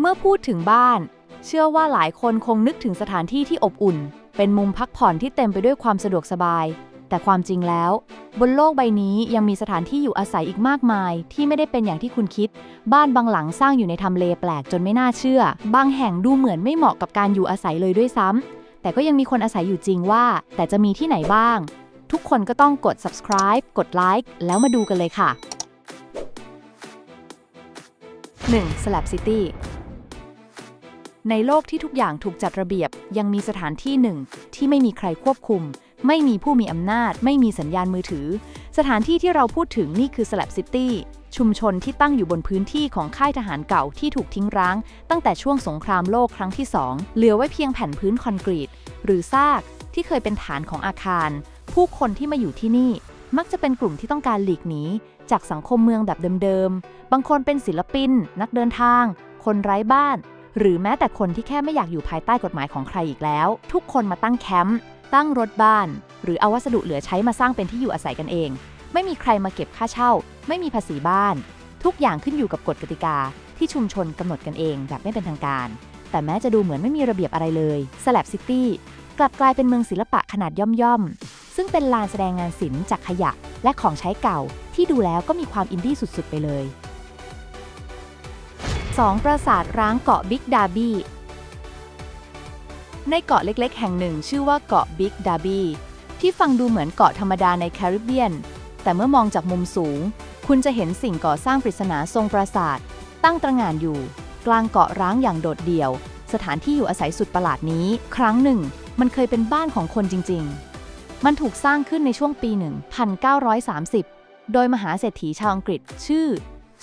เมื่อพูดถึงบ้าน เชื่อว่าหลายคนคงนึกถึงสถานที่ที่อบอุ่น เป็นมุมพักผ่อนที่เต็มไปด้วยความสะดวกสบาย แต่ความจริงแล้ว บนโลกใบนี้ยังมีสถานที่อยู่อาศัยอีกมากมาย ที่ไม่ได้เป็นอย่างที่คุณคิด บ้านบางหลังสร้างอยู่ในทำเลแปลกจนไม่น่าเชื่อ บางแห่งดูเหมือนไม่เหมาะกับการอยู่อาศัยเลยด้วยซ้ำแต่ก็ยังมีคนอาศัยอยู่จริงว่า แต่จะมีที่ไหนบ้าง ทุกคนก็ต้องกด subscribe กดไลค์แล้วมาดูกันเลยค่ะ 1. Slab City ในโลกที่ทุกอย่างถูกจัดระเบียบ ยังมีสถานที่หนึ่ง ที่ไม่มีใครควบคุม ไม่มีผู้มีอำนาจ ไม่มีสัญญาณมือถือ สถานที่ที่เราพูดถึงนี่คือ Slab City ชุมชนที่ตั้งอยู่บนพื้นที่ของค่ายทหารเก่าที่ถูกทิ้งร้าง ตั้งแต่ช่วงสงครามโลกครั้งที่2เหลือไว้เพียงแผ่นพื้นคอนกรีต หรือซากที่เคยเป็นฐานของอาคาร ผู้คนที่มาอยู่ที่นี่ มักจะเป็นกลุ่มที่ต้องการหลีกหนีจากสังคมเมืองแบบเดิมๆ บางคนเป็นศิลปิน นักเดินทาง คนไร้บ้าน หรือแม้แต่คนที่แค่ไม่อยากอยู่ภายใต้กฎหมายของใครอีกแล้ว ทุกคนมาตั้งแคมป์ตั้งรถบ้าน หรือเอาวัสดุเหลือใช้มาสร้างเป็นที่อยู่อาศัยกันเอง ไม่มีใครมาเก็บค่าเช่า ไม่มีภาษีบ้าน ทุกอย่างขึ้นอยู่กับกฎกติกา ที่ชุมชนกำหนดกันเองแบบไม่เป็นทางการ แต่แม้จะดูเหมือนไม่มีระเบียบอะไรเลยสลับซิตี้กลับกลายเป็นเมืองศิลปะขนาดย่อมๆซึ่งเป็นลานแสดงงานศิลป์จากขยะ และของใช้เก่าที่ดูแล้วก็มีความอินดี้สุดๆไปเลย 2. ปราสาทร้างเกาะบิ๊กดาบี้ ในเกาะเล็กๆ แห่งหนึ่งชื่อว่าเกาะบิ๊กดาบี้ที่ฟังดูเหมือนเกาะธรรมดาในแคริบเบียน แต่เมื่อมองจากมุมสูง คุณจะเห็นสิ่งก่อสร้างปริศนาทรงปราสาท ตั้งตระหง่านอยู่ กลางเกาะร้างอย่างโดดเดี่ยว สถานที่อยู่อาศัยสุดประหลาดนี้ ครั้งหนึ่ง มันเคยเป็นบ้านของคนจริง ๆ มันถูกสร้างขึ้นในช่วงปี 1930 โดยมหาเศรษฐีชาวอังกฤษชื่อ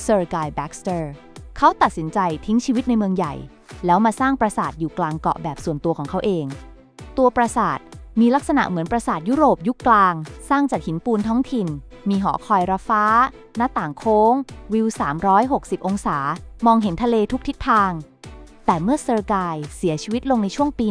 เซอร์กายแบ็กสเตอร์ เขาตัดสินใจทิ้งชีวิตในเมืองใหญ่ แล้วมาสร้างปราสาทอยู่กลางเกาะแบบส่วนตัวของเขาเอง ตัวปราสาทมีลักษณะเหมือนปราสาทยุโรปยุคกลาง สร้างจากหินปูนท้องถิ่น มีหอคอยระฟ้า หน้าต่างโค้ง วิว 360 องศา มองเห็นทะเลทุกทิศทาง แต่เมื่อเซอร์กายเสียชีวิตลงในช่วงปี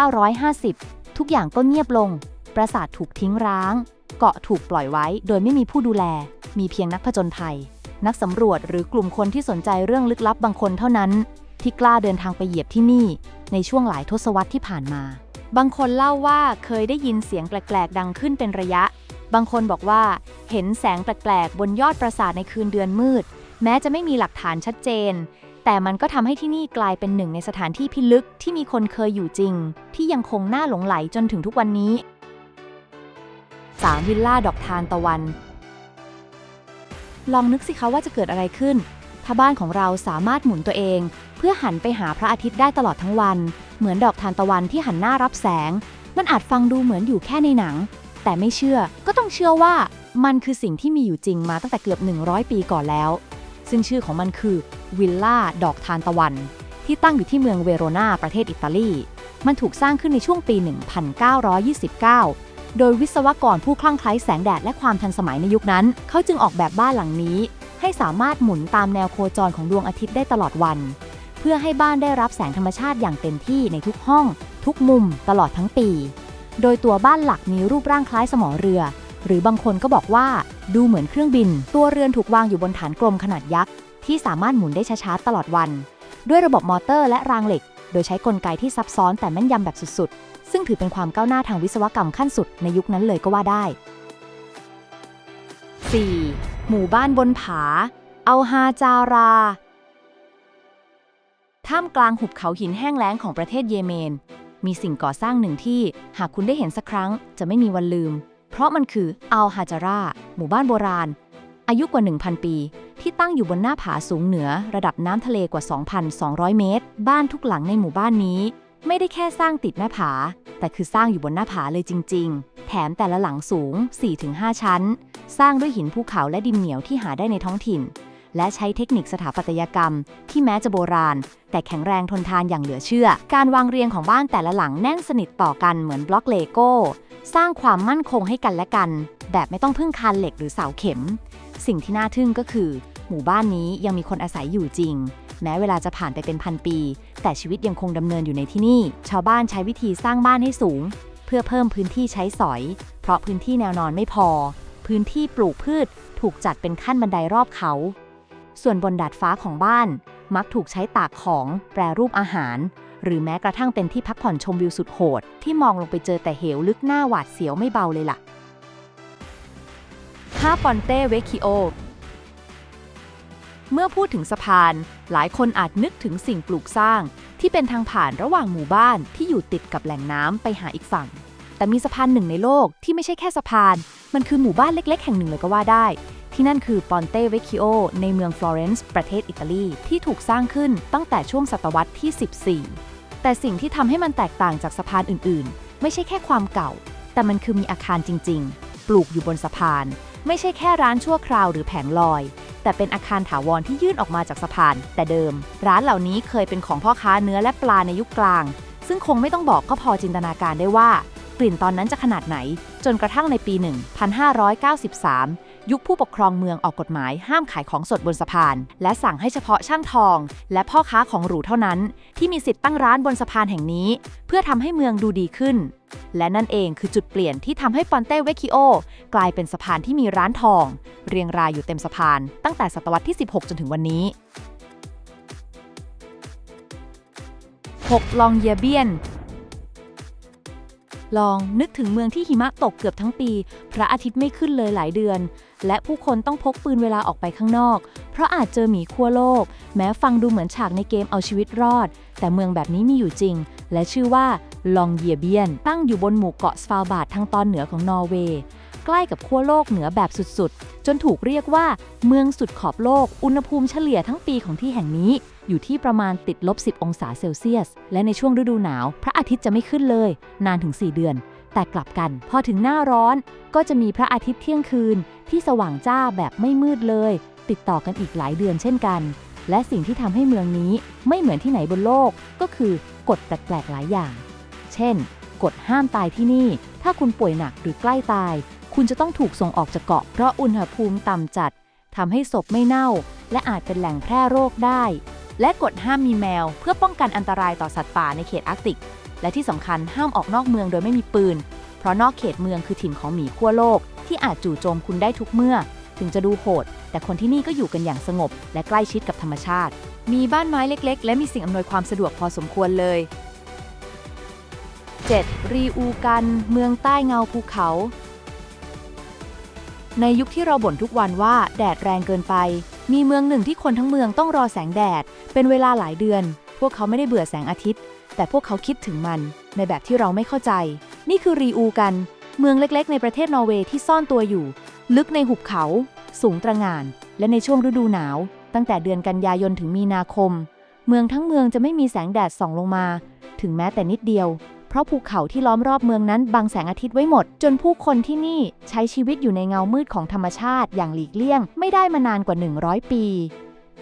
1950 ทุกอย่างก็เงียบลง ปราสาทถูกทิ้งร้าง เกาะถูกปล่อยไว้ โดยไม่มีผู้ดูแล มีเพียงนักผจญภัย นักสำรวจหรือกลุ่มคนที่สนใจเรื่องลึกลับบางคนเท่านั้น ที่กล้าเดินทางไปเหยียบที่นี่ ในช่วงหลายทศวรรษที่ผ่านมา บางคนเล่าว่าเคยได้ยินเสียงแปลก ๆ ดังขึ้นเป็นระยะ บางคนบอกว่าเห็นแสงแปลก ๆ บนยอดปราสาทในคืนเดือนมืด แม้จะไม่มีหลักฐานชัดเจน แต่มันก็ทำให้ที่นี่กลายเป็นหนึ่งในสถานที่พิลึกที่มีคนเคยอยู่จริง ที่ยังคงน่าหลงไหลจนถึงทุกวันนี้ 3. วิลล่าดอกทานตะวัน ลองนึกสิคะว่าจะเกิดอะไรขึ้น ถ้าบ้านของเราสามารถหมุนตัวเอง เพื่อหันไปหาพระอาทิตย์ได้ตลอดทั้งวัน เหมือนดอกทานตะวันที่หันหน้ารับแสง มันอาจฟังดูเหมือนอยู่แค่ในหนัง แต่ไม่เชื่อก็ต้องเชื่อว่า มันคือสิ่งที่มีอยู่จริงมาตั้งแต่เกือบ 100 ปีก่อนแล้ว ซึ่งชื่อของมันคือวิลล่าดอกทานตะวัน ที่ตั้งอยู่ที่เมืองเวโรนาประเทศอิตาลีมันถูกสร้างขึ้นในช่วงปี 1929 โดยวิศวกรผู้คลั่งไคล้แสงแดดและความทันสมัยในยุคนั้น เขาจึงออกแบบบ้านหลังนี้ ให้สามารถหมุนตามแนวโคจรของดวงอาทิตย์ได้ตลอดวัน เพื่อให้บ้านได้รับแสงธรรมชาติอย่างเต็มที่ในทุกห้อง ทุกมุม ตลอดทั้งปี โดยตัวบ้านหลักมีรูปร่างคล้ายสมอเรือ หรือบางคนก็บอกว่า ดูเหมือนเครื่องบิน ตัวเรือนถูกวางอยู่บนฐานกลมขนาดยักษ์ที่สามารถหมุนได้ช้าๆตลอดวัน ด้วยระบบมอเตอร์และรางเหล็ก โดยใช้กลไกที่ซับซ้อนแต่แม่นยำแบบสุดๆ ซึ่งถือเป็นความก้าวหน้าทางวิศวกรรมขั้นสุดในยุคนั้นเลยก็ว่าได้ 4. หมู่บ้านบนผาอัลฮาจารา ท่ามกลางหุบเขาหินแห้งแล้งของประเทศเยเมน มีสิ่งก่อสร้างหนึ่งที่ หากคุณได้เห็นสักครั้ง จะไม่มีวันลืม เพราะมันคืออัลฮาจารา หมู่บ้านโบราณ อายุกว่า 1,000 ปี ที่ตั้งอยู่บนหน้าผาสูงเหนือ ระดับน้ำทะเลกว่า 2,200 เมตร บ้านทุกหลังในหมู่บ้านนี้ ไม่ได้แค่สร้างติดหน้าผา แต่คือสร้างอยู่บนหน้าผาเลยจริง ๆ แถมแต่ละหลังสูง 4-5 ชั้น สร้างด้วยหินภูเขาและดินเหนียวที่หาได้ในท้องถิ่น และใช้เทคนิคสถาปัตยกรรม ที่แม้จะโบราณ แต่แข็งแรงทนทานอย่างเหลือเชื่อ การวางเรียงของบ้านแต่ละหลังแน่นสนิทต่อกันเหมือนบล็อกเลโก้ สร้างความมั่นคงให้กันและกัน แบบไม่ต้องพึ่งคานเหล็กหรือเสาเข็ม สิ่งที่น่าทึ่งก็คือ หมู่บ้านนี้ยังมีคนอาศัยอยู่จริง แม้เวลาจะผ่านไปเป็นพันปี แต่ชีวิตยังคงดำเนินอยู่ในที่นี่ ชาวบ้านใช้วิธีสร้างบ้านให้สูง เพื่อเพิ่มพื้นที่ใช้สอย เพราะพื้นที่แนวนอนไม่พอ พื้นที่ปลูกพืชถูกจัดเป็นขั้นบันไดรอบเขา ส่วนบนดาดฟ้าของบ้าน มักถูกใช้ตากของ แปรรูปอาหาร หรือแม้กระทั่งเป็นที่พักผ่อนชมวิวสุดโหด ที่มองลงไปเจอแต่เหวลึกหน้าหวาดเสียวไม่เบาเลยล่ะ 5 ปอนเต้เวคิโอ เมื่อพูดถึงสะพาน หลายคนอาจนึกถึงสิ่งปลูกสร้าง ที่เป็นทางผ่านระหว่างหมู่บ้านที่อยู่ติดกับแหล่งน้ำไปหาอีกฝั่ง แต่มีสะพานหนึ่งในโลกที่ไม่ใช่แค่สะพาน มันคือหมู่บ้านเล็ก ๆ แห่งหนึ่งเลยก็ว่าได้ ที่นั่นคือปอนเต้เวคิโอในเมืองฟลอเรนซ์ประเทศอิตาลีที่ถูกสร้างขึ้นตั้งแต่ช่วงศตวรรษที่ 14 แต่สิ่งที่ทำให้มันแตกต่างจากสะพานอื่น ๆ ไม่ใช่แค่ความเก่า แต่มันคือมีอาคารจริง ๆ ปลูกอยู่บนสะพาน ไม่ใช่แค่ร้านชั่วคราวหรือแผงลอย แต่เป็นอาคารถาวรที่ยื่นออกมาจากสะพาน แต่เดิม ร้านเหล่านี้เคยเป็นของพ่อค้าเนื้อและปลาในยุคกลาง ซึ่งคงไม่ต้องบอกก็พอจินตนาการได้ว่า กลิ่นตอนนั้นจะขนาดไหน จนกระทั่งในปี 1593 ยุคผู้ปกครองเมืองออกกฎหมายห้ามขายของสดบนสะพาน และสั่งให้เฉพาะช่างทอง และพ่อค้าของหรูเท่านั้น ที่มีสิทธิ์ตั้งร้านบนสะพานแห่งนี้ เพื่อทำให้เมืองดูดีขึ้น และนั่นเองคือจุดเปลี่ยนที่ทำให้ปอนเต้เวคิโอกลายเป็นสะพานที่มีร้านทอง เรียงรายอยู่เต็มสะพาน ตั้งแต่ศตวรรษที่ 16 จนถึงวันนี้ 6. ลองเยเบียนลองนึกถึงเมืองที่หิมะตกเกือบทั้งปี พระอาทิตย์ไม่ขึ้นเลยหลายเดือน และผู้คนต้องพกปืนเวลาออกไปข้างนอก เพราะอาจเจอหมีขั้วโลก แม้ฟังดูเหมือนฉากในเกมเอาชีวิตรอด แต่เมืองแบบนี้มีอยู่จริง และชื่อว่าลองเยียเบียน ตั้งอยู่บนหมู่เกาะสฟาลบาดทางตอนเหนือของนอร์เวย์ ใกล้กับขั้วโลกเหนือแบบสุดๆ จนถูกเรียกว่า เมืองสุดขอบโลก อุณหภูมิเฉลี่ยทั้งปีของที่แห่งนี้ อยู่ที่ประมาณติดลบ 10 องศาเซลเซียส และในช่วงฤดูหนาว พระอาทิตย์จะไม่ขึ้นเลย นานถึง 4 เดือน แต่กลับกัน พอถึงหน้าร้อนก็จะมีพระอาทิตย์เที่ยงคืน ที่สว่างจ้าแบบไม่มืดเลย ติดต่อกันอีกหลายเดือนเช่นกัน และสิ่งที่ทำให้เมืองนี้ไม่เหมือนที่ไหนบนโลก ก็คือกฎแปลกๆหลายอย่าง เช่น กฎห้ามตายที่นี่ ถ้าคุณป่วยหนักหรือใกล้ตาย คุณจะต้องถูกส่งออกจากเกาะเพราะอุณหภูมิต่ำจัดทำให้ศพไม่เน่า และอาจเป็นแหล่งแพร่โรคได้ และกฎห้ามมีแมว เพื่อป้องกันอันตรายต่อสัตว์ป่าในเขตอาร์กติก และที่สำคัญห้ามออกนอกเมืองโดยไม่มีปืน เพราะนอกเขตเมืองคือถิ่นของหมีขั้วโลก ที่อาจจู่โจมคุณได้ทุกเมื่อ ถึงจะดูโหด แต่คนที่นี่ก็อยู่กันอย่างสงบ และใกล้ชิดกับธรรมชาติ มีบ้านไม้เล็ก ๆ และมีสิ่งอำนวยความสะดวกพอสมควรเลย 7. รีอูกัน เมืองใต้เงาภูเขา ในยุคที่เราบ่นทุกวันว่าแดดแรงเกินไป มีเมืองหนึ่งที่คนทั้งเมืองต้องรอแสงแดด เป็นเวลาหลายเดือน พวกเขาไม่ได้เบื่อแสงอาทิตย์ แต่พวกเขาคิดถึงมัน ในแบบที่เราไม่เข้าใจ นี่คือรีอูกัน เมืองเล็กๆ ในประเทศนอร์เวย์ที่ซ่อนตัวอยู่ ลึกในหุบเขา สูงตระหง่าน และในช่วงฤดูหนาว ตั้งแต่เดือนกันยายนถึงมีนาคม เมืองทั้งเมืองจะไม่มีแสงแดดส่องลงมา ถึงแม้แต่นิดเดียว เพราะภูเขาที่ล้อมรอบเมืองนั้นบังแสงอาทิตย์ไว้หมด จนผู้คนที่นี่ใช้ชีวิตอยู่ในเงามืดของธรรมชาติอย่างหลีกเลี่ยง ไม่ได้มานานกว่า 100 ปี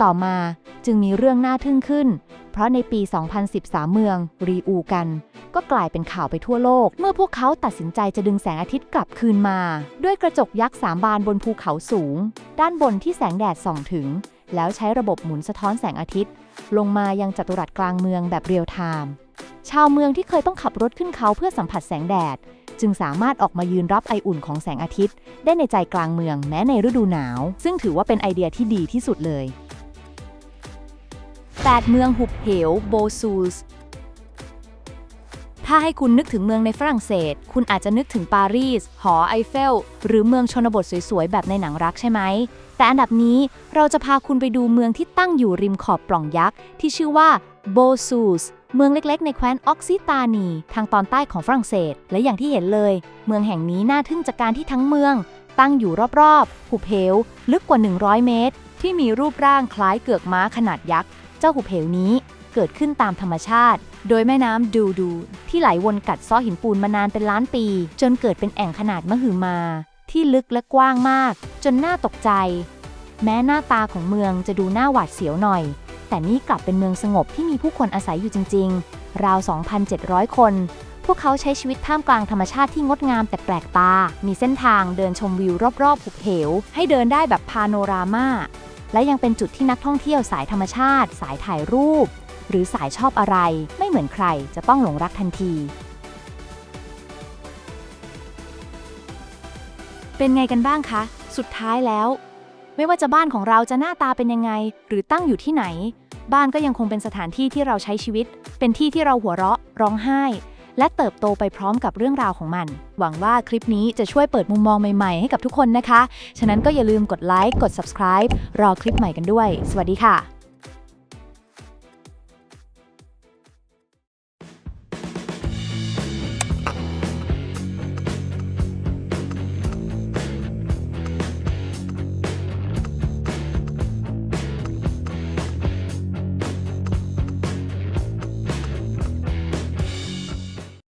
ต่อมาจึงมีเรื่องน่าทึ่งขึ้น เพราะในปี 2013 เมือง รีอูกัน ก็กลายเป็นข่าวไปทั่วโลก เมื่อพวกเขาตัดสินใจจะดึงแสงอาทิตย์กลับคืนมา ด้วยกระจกยักษ์สามบานบนภูเขาสูง ด้านบนที่แสงแดดส่องถึง แล้วใช้ระบบหมุนสะท้อนแสงอาทิตย์ ลงมายังจัตุรัสกลางเมืองแบบเรียลไทม์ ชาวเมืองที่เคยต้องขับรถขึ้นเขาเพื่อสัมผัสแสงแดด จึงสามารถออกมายืนรับไออุ่นของแสงอาทิตย์ ได้ในใจกลางเมืองแม้ในฤดูหนาว ซึ่งถือว่าเป็นไอเดียที่ดีที่สุดเลย 8 เมืองหุบเหวโบซูสถ้าให้คุณนึกถึงเมืองในฝรั่งเศส คุณอาจจะนึกถึงปารีส หอไอเฟล หรือเมืองชนบทสวยๆ แบบในหนังรักใช่ไหม แต่อันดับนี้เราจะพาคุณไปดูเมืองที่ตั้งอยู่ริมขอบปล่องยักษ์ ที่ชื่อว่าโบซูส เมืองเล็กๆ ในแคว้นออกซิตานี ทางตอนใต้ของฝรั่งเศส และอย่างที่เห็นเลย เมืองแห่งนี้น่าทึ่งจากการที่ทั้งเมือง ตั้งอยู่รอบๆ หุบเหว ลึกกว่า 100 เมตร ที่มีรูปร่างคล้ายเกือกม้าขนาดยักษ์ เจ้าหุบเหวนี้เกิดขึ้นตามธรรมชาติ โดยแม่น้ำดูดู ที่ไหลวนกัดซ้อหินปูนมานานเป็นล้านปี จนเกิดเป็นแอ่งขนาดมหึมา ที่ลึกและกว้างมาก จนน่าตกใจ แม้หน้าตาของเมืองจะดูน่าหวาดเสียวหน่อย แต่นี่กลับเป็นเมืองสงบที่มีผู้คนอาศัยอยู่จริง ๆ ราว 2,700 คน พวกเขาใช้ชีวิตท่ามกลางธรรมชาติที่งดงามแต่แปลกตา มีเส้นทางเดินชมวิวรอบๆหุบเหว ให้เดินได้แบบพาโนรามา และยังเป็นจุดที่นักท่องเที่ยวสายธรรมชาติ สายถ่ายรูป หรือสายชอบอะไร ไม่เหมือนใคร จะต้องหลงรักทันที เป็นไงกันบ้างคะ สุดท้ายแล้ว ไม่ว่าจะบ้านของเราจะหน้าตาเป็นยังไง หรือตั้งอยู่ที่ไหน บ้านก็ยังคงเป็นสถานที่ที่เราใช้ชีวิต เป็นที่ที่เราหัวเราะ ร้องไห้ และเติบโตไปพร้อมกับเรื่องราวของมัน หวังว่าคลิปนี้จะช่วยเปิดมุมมองใหม่ๆ ให้กับทุกคนนะคะ ฉะนั้นก็อย่าลืมกดไลค์กด subscribe รอคลิปใหม่กันด้วย สวัสดีค่ะ